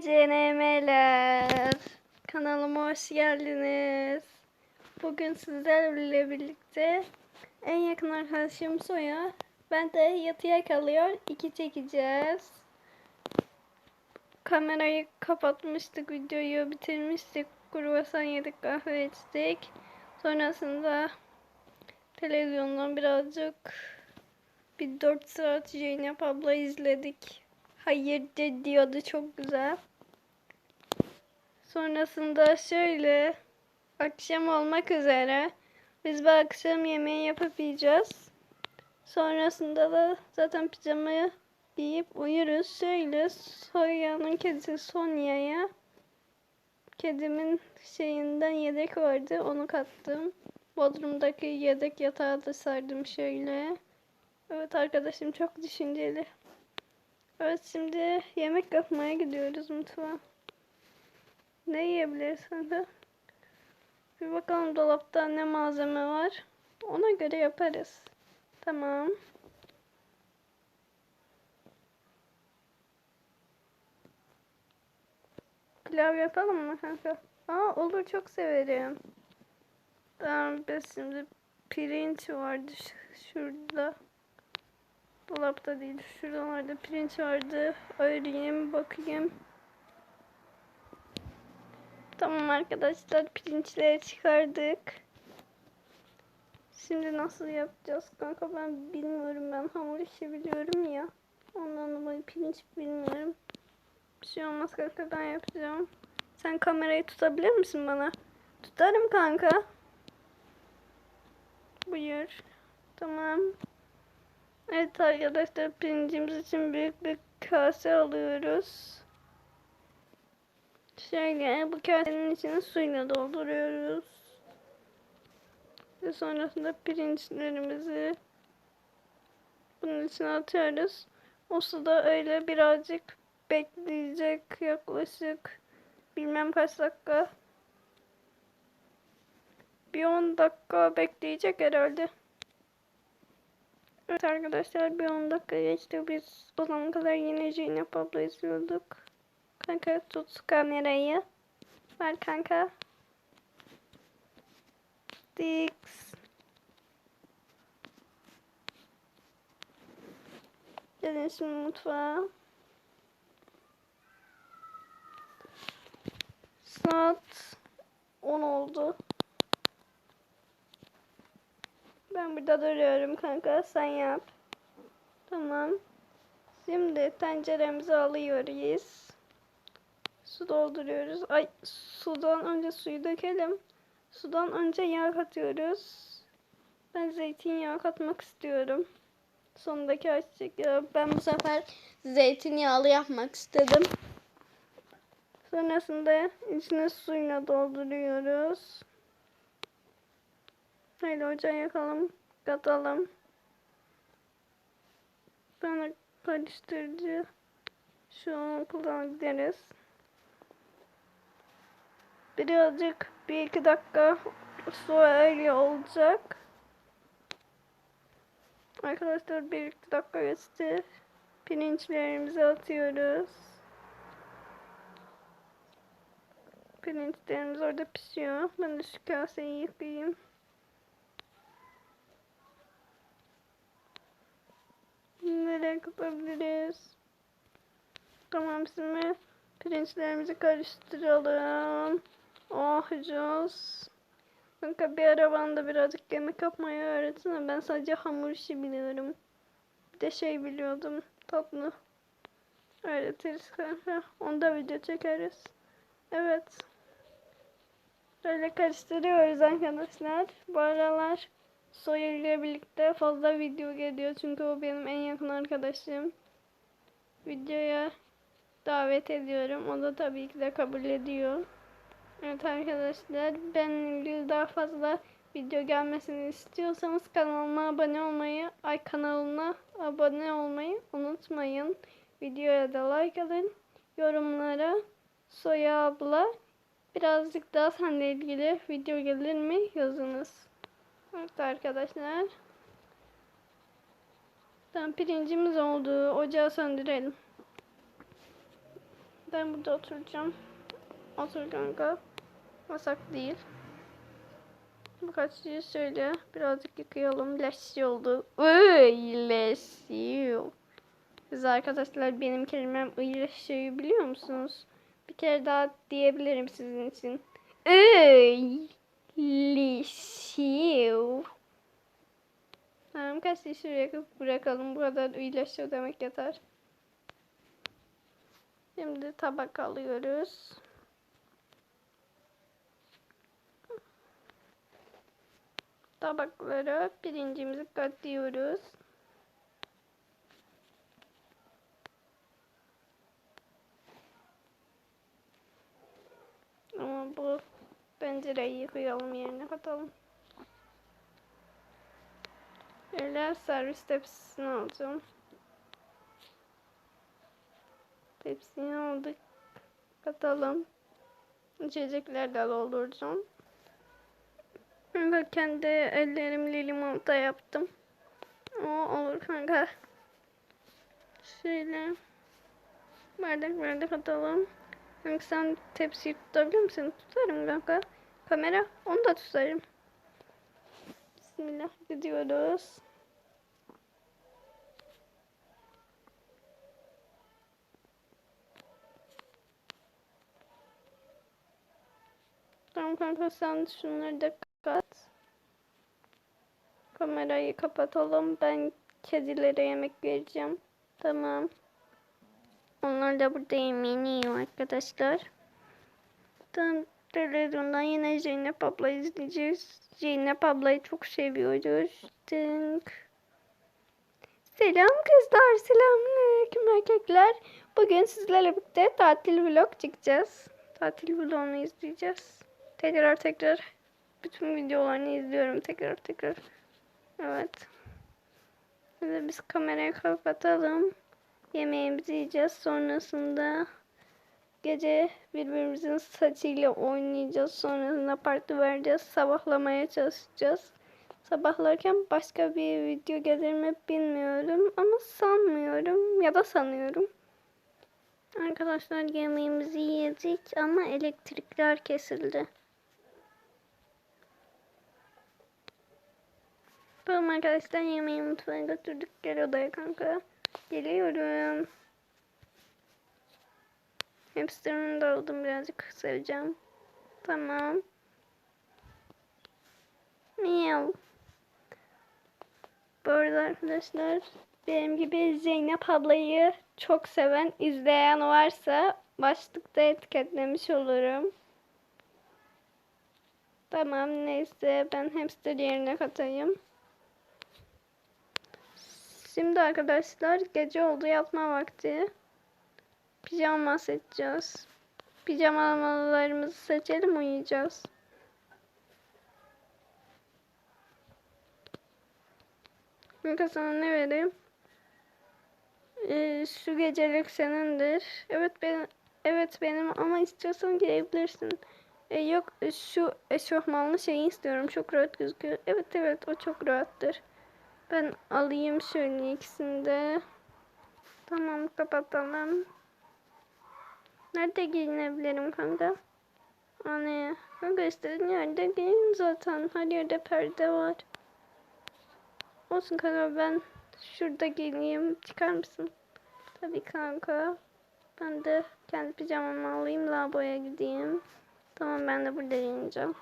CNM'ler. Kanalıma hoş geldiniz. Bugün sizlerle birlikte en yakın arkadaşım Soya. Ben de yatıya kalıyor. iki çekeceğiz. Kamerayı kapatmıştık. Videoyu bitirmiştik. Kruvasan yedik. Kahve içtik. Sonrasında televizyondan birazcık bir 4 saat Zeynep abla izledik. Hayır de diyordu çok güzel. Sonrasında şöyle akşam olmak üzere biz bu akşam yemeği yapıp yiyeceğiz. Sonrasında da zaten pijamayı giyip uyuruz. Şöyle Sonya'nın kedisi Sonya'ya kedimin şeyinden yedek vardı onu kattım. Bodrum'daki yedek yatağı da sardım şöyle. Evet arkadaşım çok düşünceli. Evet şimdi yemek yapmaya gidiyoruz mutfağa. Ne yiyebiliriz de? Bir bakalım dolapta ne malzeme var. Ona göre yaparız. Tamam. Pilav yapalım mı kanka? Aa olur çok severim. Tamam biz şimdi pirinç vardı şurada. Dolapta değil. Şuralarda pirinç vardı. Arayayım bakayım. Tamam arkadaşlar pirinçleri çıkardık. Şimdi nasıl yapacağız kanka ben bilmiyorum ben hamur işi biliyorum ya. Ondan dolayı pirinç bilmiyorum. Bir şey olmaz kanka ben yapacağım. Sen kamerayı tutabilir misin bana? Tutarım kanka. Buyur. Tamam. Evet arkadaşlar pirincimiz için büyük bir kase alıyoruz. Şöyle bu kasenin içine suyla dolduruyoruz. Ve sonrasında pirinçlerimizi bunun içine atıyoruz. O suda öyle birazcık bekleyecek yaklaşık bilmem kaç dakika. Bir 10 dakika bekleyecek herhalde. Evet arkadaşlar bir 10 dakika geçti. Biz o zaman kadar yine Zeynep abla izliyorduk. Kanka tut kamerayı. Ver kanka. Dix. Gelin şimdi mutfağa. Saat 10 oldu. Ben burada duruyorum kanka. Sen yap. Tamam. Şimdi tenceremizi alıyoruz. Su dolduruyoruz. Ay sudan önce suyu dökelim. Sudan önce yağ katıyoruz. Ben zeytinyağı katmak istiyorum. Sondaki açacak ya. Ben bu sefer zeytinyağlı yapmak istedim. Sonrasında içine suyla dolduruyoruz. Haydi ocağı yakalım. Katalım. Sonra karıştırıcı şu an kullanabiliriz. Birazcık bir iki dakika su öyle olacak. Arkadaşlar bir iki dakika geçti. Pirinçlerimizi atıyoruz. Pirinçlerimiz orada pişiyor. Ben de şu kaseyi yıkayayım. Nereye kapabiliriz? Tamam şimdi pirinçlerimizi karıştıralım. Oh Jos. Kanka bir ara bana da birazcık yemek yapmayı öğretsene. Ben sadece hamur işi biliyorum. Bir de şey biliyordum. Tatlı. Öğretiriz kanka. Onda video çekeriz. Evet. Böyle karıştırıyoruz arkadaşlar. Bu aralar Soya ile birlikte fazla video geliyor. Çünkü o benim en yakın arkadaşım. Videoya davet ediyorum. O da tabii ki de kabul ediyor. Evet arkadaşlar ben daha fazla video gelmesini istiyorsanız kanalıma abone olmayı, ay kanalına abone olmayı unutmayın. Videoya da like alın. Yorumlara Soya abla birazcık daha seninle ilgili video gelir mi yazınız. Evet arkadaşlar. Tamam pirincimiz oldu. Ocağı söndürelim. Ben burada oturacağım. Otur kanka. Masak değil. Birkaç şey söyle. Birazcık yıkayalım. Leşi oldu. Iy, leşi. Siz arkadaşlar benim kelimem iyileşiyor biliyor musunuz? Bir kere daha diyebilirim sizin için. Iy, leşi. Tamam şey şuraya bırakalım. Bu kadar iyileşiyor demek yeter. Şimdi tabak alıyoruz. Tabaklara pirincimizi katıyoruz. Ama bu tencereyi yıkayalım yerine katalım. Öyle servis tepsisini alacağım. Tepsini aldık. Katalım. İçecekler de dolduracağım. Kanka kendi ellerimle limonata yaptım. O olur kanka. Şöyle bardak bardak atalım. Kanka sen tepsiyi tutabilir misin? Tutarım kanka. Kamera onu da tutarım. Bismillah gidiyoruz. Tamam kanka sen şunları da kapat. Kamerayı kapatalım. Ben kedilere yemek vereceğim. Tamam. Onlar da burada yemeğini yiyor arkadaşlar. Tamam. Televizyondan yine Zeynep abla izleyeceğiz. Zeynep ablayı çok seviyoruz. Tınk. Selam kızlar, selamünaleyküm erkekler. Bugün sizlerle birlikte tatil vlog çekeceğiz. Tatil vlogunu izleyeceğiz. Tekrar tekrar bütün videolarını izliyorum tekrar tekrar. Evet. Şimdi biz kamerayı kapatalım. Yemeğimizi yiyeceğiz. Sonrasında gece birbirimizin saçıyla oynayacağız. Sonrasında parti vereceğiz. Sabahlamaya çalışacağız. Sabahlarken başka bir video gelir mi bilmiyorum ama sanmıyorum ya da sanıyorum. Arkadaşlar yemeğimizi yedik ama elektrikler kesildi. Tamam arkadaşlar yemeği mutfağa götürdük. Gel odaya kanka. Geliyorum. Hamsterını da aldım birazcık seveceğim. Tamam. Miyav. Bu arada arkadaşlar benim gibi Zeynep ablayı çok seven izleyen varsa başlıkta etiketlemiş olurum. Tamam neyse ben hamster yerine katayım. Şimdi arkadaşlar gece oldu yatma vakti. Pijama seçeceğiz. Pijamalarımızı seçelim uyuyacağız. Kanka sana ne vereyim? Ee, şu gecelik senindir. Evet benim, evet benim ama istiyorsan girebilirsin. Ee, yok şu eşofmanlı şeyi istiyorum. Çok rahat gözüküyor. Evet evet o çok rahattır. Ben alayım şöyle ikisini de. Tamam kapatalım. Nerede giyinebilirim kanka? Hani kanka istediğin yerde giyin zaten. Her yerde perde var. Olsun kanka ben şurada giyineyim. Çıkar mısın? Tabii kanka. Ben de kendi pijamamı alayım. Lavaboya gideyim. Tamam ben de burada giyineceğim.